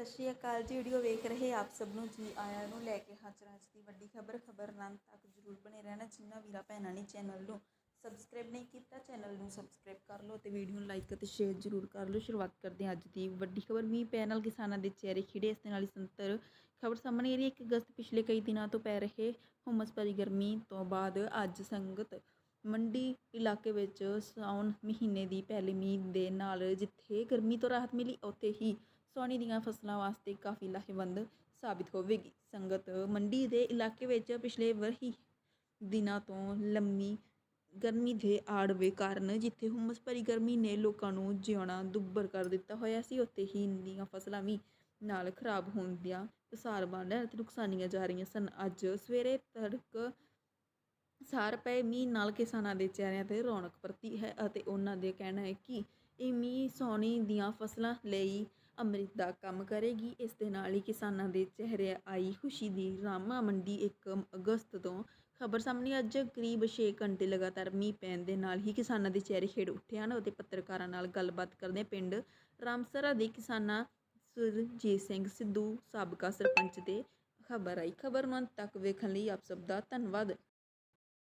ਸਤਿ ਸ਼੍ਰੀ ਅਕਾਲ ਜੀ, ਵੀਡੀਓ ਵੇਖ ਰਹੇ ਆਪ ਸਭ ਨੂੰ, ਜੀ ਆਇਆਂ ਨੂੰ ਲੈ ਕੇ ਹਾਜ਼ਰ ਹਾਂ ਅੱਜ ਦੀ ਵੱਡੀ ਖਬਰ। ਖਬਰ ਨਾਲ ਤੱਕ ਜਰੂਰ ਬਣੇ ਰਹਿਣਾ ਜਿੰਨਾ ਵੀਰਾ ਭੈਣਾਂ ਨੇ ਚੈਨਲ ਨੂੰ ਸਬਸਕ੍ਰਾਈਬ ਨਹੀਂ ਕੀਤਾ, ਚੈਨਲ ਨੂੰ ਸਬਸਕ੍ਰਾਈਬ ਕਰ ਲਓ ਤੇ ਵੀਡੀਓ ਨੂੰ ਲਾਈਕ ਅਤੇ ਸ਼ੇਅਰ ਜਰੂਰ ਕਰ ਲਓ। ਸ਼ੁਰੂਆਤ ਕਰਦੇ ਹਾਂ ਅੱਜ ਦੀ ਵੱਡੀ ਖਬਰ। ਮੀਂਹ ਪੈ ਨਾਲ ਕਿਸਾਨਾਂ ਦੇ ਚਿਹਰੇ ਖਿੜੇ, ਇਸ ਦੇ ਨਾਲ ਹੀ ਸੰਤਰ ਖਬਰ ਸਾਹਮਣੇ ਆ ਰਹੀ ਹੈ ਕਿ ਅਗਸਤ ਪਿਛਲੇ ਕਈ ਦਿਨਾਂ ਤੋਂ ਪੈ ਰਹੇ ਹੁਮਸ ਭਰੀ ਗਰਮੀ ਤੋਂ ਬਾਅਦ ਅੱਜ ਸੰਗਤ ਮੰਡੀ ਇਲਾਕੇ ਵਿੱਚ ਸਾਉਣ ਮਹੀਨੇ ਦੀ ਪਹਿਲੀ ਮੀਂਹ ਦੇ ਨਾਲ ਜਿੱਥੇ ਗਰਮੀ ਤੋਂ ਰਾਹਤ ਮਿਲੀ, ਉੱਥੇ ਹੀ ਸੋਨੀ ਦੀਆਂ ਫਸਲਾਂ ਵਾਸਤੇ ਕਾਫੀ ਲਾਹੇਵੰਦ ਸਾਬਿਤ ਹੋਵੇਗੀ। ਸੰਗਤ ਮੰਡੀ ਦੇ ਇਲਾਕੇ ਵਿੱਚ ਪਿਛਲੇ ਵਰਹੀ ਦਿਨਾਂ ਤੋਂ ਲੰਮੀ ਗਰਮੀ ਦੇ ਆੜਵੇ ਕਾਰਨ ਜਿੱਥੇ ਹੁਮਸ ਭਰੀ ਗਰਮੀ ਨੇ ਲੋਕਾਂ ਨੂੰ ਜਿਉਣਾ ਦੁੱਬਰ ਕਰ ਦਿੱਤਾ ਹੋਇਆ ਸੀ, ਉੱਥੇ ਹੀ ਦੀਆਂ ਫਸਲਾਂ ਵੀ ਨਾਲ ਖਰਾਬ ਹੋਣ ਦੀਆਂ ਪਸਾਰ ਬਣ ਅਤੇ ਨੁਕਸਾਨੀਆਂ ਜਾ ਰਹੀਆਂ ਸਨ। ਅੱਜ ਸਵੇਰੇ ਤੜਕ ਸਾਰ ਪਏ, ਮੀਂਹ ਨਾਲ ਕਿਸਾਨਾਂ ਦੇ ਚਿਹਰਿਆਂ ਤੇ ਰੌਣਕ ਪਰਤੀ ਹੈ ਅਤੇ ਉਹਨਾਂ ਦੇ ਕਹਿਣਾ ਹੈ ਕਿ ਇਹ ਮੀਂਹ ਸੌਣੀ ਦੀਆਂ ਫਸਲਾਂ ਲਈ ਅੰਮ੍ਰਿਤ ਦਾ ਕੰਮ ਕਰੇਗੀ। ਇਸ ਦੇ ਨਾਲ ਹੀ ਕਿਸਾਨਾਂ ਦੇ ਚਿਹਰੇ ਆਈ ਖੁਸ਼ੀ ਦੀ ਰਾਮਾ ਮੰਡੀ 1 ਅਗਸਤ ਤੋਂ ਖਬਰ ਸਾਹਮਣੇ ਅੱਜ ਕਰੀਬ 6 ਘੰਟੇ ਲਗਾਤਾਰ ਮੀਂਹ ਪੈਣ ਦੇ ਨਾਲ ਹੀ ਕਿਸਾਨਾਂ ਦੇ ਚਿਹਰੇ ਖੇਡ ਉੱਠੇ ਹਨ ਅਤੇ ਪੱਤਰਕਾਰਾਂ ਨਾਲ ਗੱਲਬਾਤ ਕਰਦੇ ਪਿੰਡ ਰਾਮਸਰਾ ਦੇ ਕਿਸਾਨਾਂ ਸੁਰਜੀਤ ਸਿੰਘ ਸਿੱਧੂ, ਸਾਬਕਾ ਸਰਪੰਚ 'ਤੇ ਖਬਰ ਆਈ। ਖਬਰ ਨੂੰ ਅੰਤ ਤੱਕ ਵੇਖਣ ਲਈ ਆਪ ਸਭ ਦਾ ਧੰਨਵਾਦ।